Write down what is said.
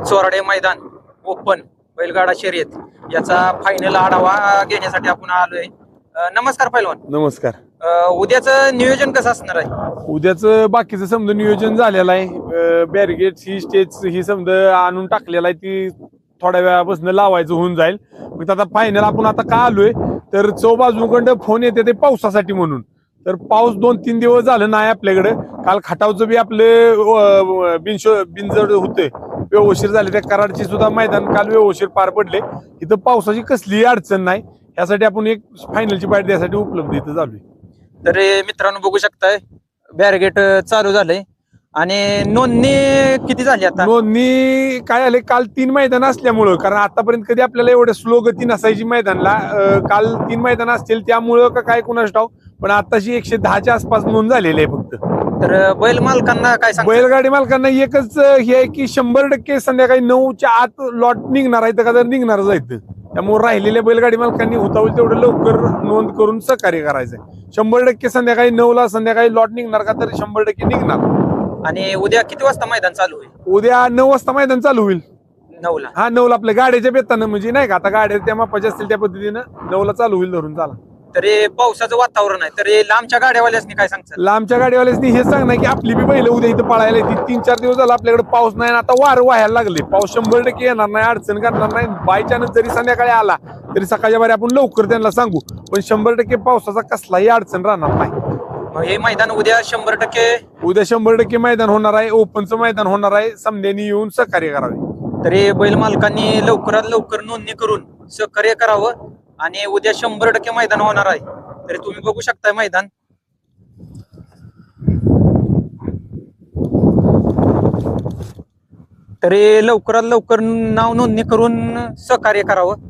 चोराडे मैदान ओपन बैलगाडा शर्यत याचा फायनल आढावा घेण्यासाठी आपण आलोय. अ, नमस्कार पैलवान. नमस्कार. उद्याचं नियोजन कसं असणार आहे? उद्याचं बाकीचं समजा नियोजन झालेलं आहे. बॅरिगेट ही स्टेज ही समजा आणून टाकलेलं आहे. ती थोड्या वेळापासून लावायचं होऊन जाईल. मग आता फायनल आपण आता का आलोय? तर चौबाजूकडं फोन येते ते पावसासाठी म्हणून. तर पाऊस दोन तीन दिवस झालं नाही आपल्याकडे. काल खटावचं बी आपलं बिनशो बिनजड होते व्यवस्थित झाले. त्या कराडची सुद्धा मैदान काल व्यवस्थित पार पडले. इथं पावसाची कसलीही अडचण नाही. यासाठी आपण एक फायनलची पार्टी द्यासाठी उपलब्ध इथं झालोय तर हे मित्रांनो बघू शकताय बॅरगेट चालू झालंय. आणि नोंदणी किती झाली आता? नोंदणी काय आले काल तीन मैदान असल्यामुळं कारण आतापर्यंत कधी आपल्याला एवढे स्लो गती नसायची मैदानला अं, काल तीन मैदान असतील त्यामुळं का काय कुणाच ठाव पण आताशी एकशे दहाच्या आसपास नोंद झालेली आहे फक्त. तर बैल मालकांना काय सांग बैलगाडी मालकांना एकच अं, हे आहे की शंभर टक्के संध्याकाळी नऊच्या आत लॉट निघणार आहे का तर निघणारच आहेत. त्यामुळे राहिलेल्या बैलगाडी मालकांनी होतावल तेवढं लवकर नोंद करून सहकार्य करायचंय. शंभर टक्के संध्याकाळी नऊला संध्याकाळी लॉट निघणार का तर शंभर टक्के निघणार. आणि उद्या किती वाजता मैदान चालू होईल? उद्या नऊ वाजता मैदान चालू होईल. नऊला. हा नऊला आपल्या गाड्याच्या बेतानं म्हणजे नाही का? आता गाड्या त्या मापाच्या असतील त्या पद्धतीनं नऊला चालू होईल धरून चाला. तरी पावसाचं वातावरण आहे. तरी लांबच्या गाड्यावाल्यासनी काय सांगतात लांबच्या गाडीवाल्यासनी हे सांगणार की आपली बी बैल उद्या इथं पळायला येते तीन चार दिवस झाला आपल्याकडे पाऊस नाही आणि आता वार व्हायला लागले. पाऊस शंभर टक्के येणार नाही अडचण करणार नाही. बाय चान्स जरी संध्याकाळी आला तरी सकाळच्या बारी आपण लवकर त्यांना सांगू. पण शंभर टक्के पावसाचा कसलाही अडचण राहणार नाही. मग हे मैदान उद्या शंभर टक्के उद्या शंभर टक्के मैदान होणार आहे ओपनचं मैदान होणार आहे समध्यानी येऊन सहकार्य करावे. तरी बैल मालकांनी लवकरात लवकर नोंदणी करून सहकार्य करावं आणि उद्या शंभर टक्के मैदान होणार आहे. तरी तुम्ही बघू शकताय मैदान. तरी लवकरात लवकर नाव नोंदणी करून सहकार्य करावं.